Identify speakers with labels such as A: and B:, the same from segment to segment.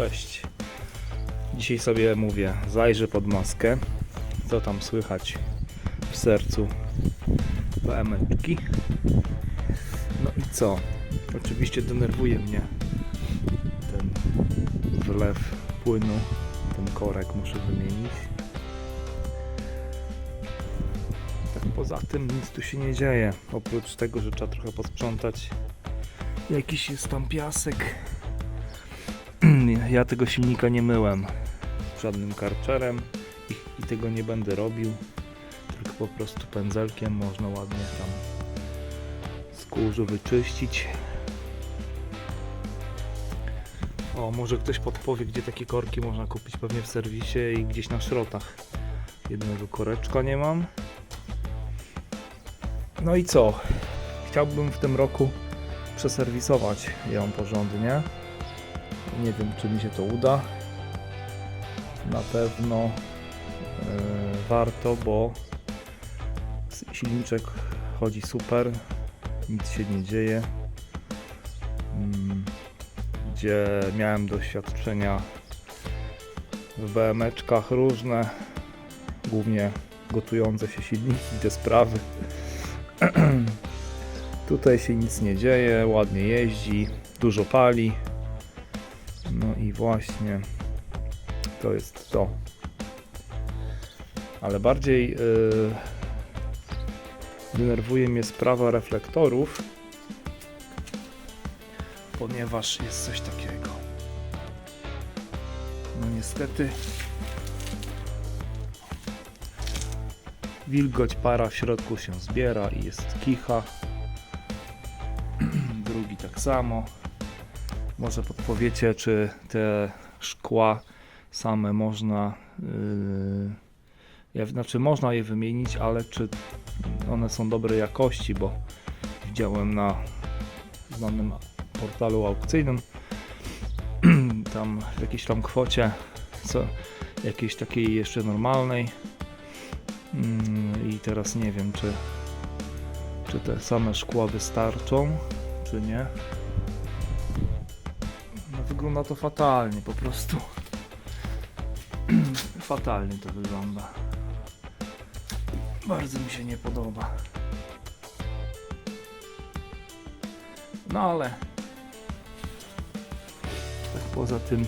A: Cześć. Dzisiaj sobie mówię, zajrzę pod maskę. Co tam słychać w sercu BMeczki. No i co? Oczywiście denerwuje mnie ten wlew płynu. Ten korek muszę wymienić. Tak poza tym nic tu się nie dzieje. Oprócz tego, że trzeba trochę posprzątać. Jakiś jest tam piasek. Ja tego silnika nie myłem żadnym karczerem i, i tego nie będę robił. Tylko po prostu pędzelkiem można ładnie tam z wyczyścić. O, może ktoś podpowie, gdzie takie korki można kupić pewnie w serwisie i gdzieś na szrotach. Jednego koreczka nie mam. No i co? Chciałbym w tym roku przeserwisować ją porządnie. Nie wiem, czy mi się to uda. Na pewno e, warto, bo silniczek chodzi super, nic się nie dzieje. Mm, Gdzie miałem doświadczenia w BMeczkach różne, głównie gotujące się silniki, te sprawy. Tutaj się nic nie dzieje, ładnie jeździ, dużo pali. No i właśnie to jest to. Ale bardziej yy, denerwuje mnie sprawa reflektorów, ponieważ jest coś takiego. No niestety wilgoć para w środku się zbiera i jest kicha. Drugi tak samo. Może podpowiecie, czy te szkła same można. Yy, znaczy, można je wymienić, ale czy one są dobrej jakości, bo widziałem na znanym portalu aukcyjnym tam w jakiejś tam kwocie, co jakiejś takiej jeszcze normalnej. Mm, I teraz nie wiem, czy, czy te same szkła wystarczą, czy nie. Wygląda to fatalnie, po prostu. fatalnie to wygląda. Bardzo mi się nie podoba. No ale tak poza tym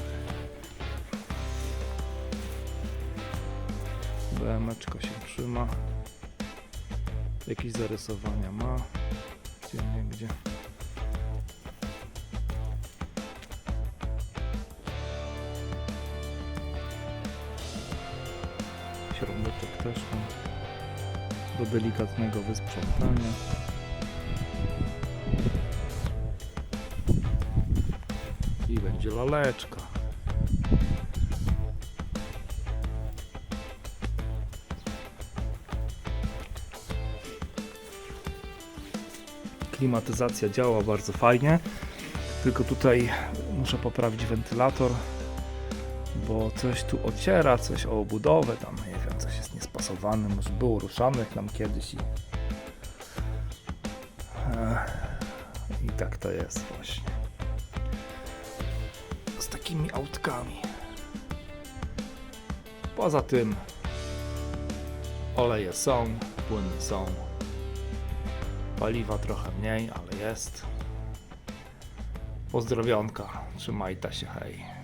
A: BMeczko się trzyma. Jakieś zarysowania ma. Gdzie nie gdzie. Środeczek też mam do delikatnego wysprzątania. I będzie laleczka. Klimatyzacja działa bardzo fajnie. Tylko tutaj muszę poprawić wentylator, bo coś tu ociera, coś o obudowę, tam nie wiem, coś jest niespasowane, może było ruszane tam kiedyś i i tak to jest właśnie. Z takimi autkami. Poza tym oleje są, płyny są. Paliwa trochę mniej, ale jest. Pozdrowionka, trzymajta się, hej.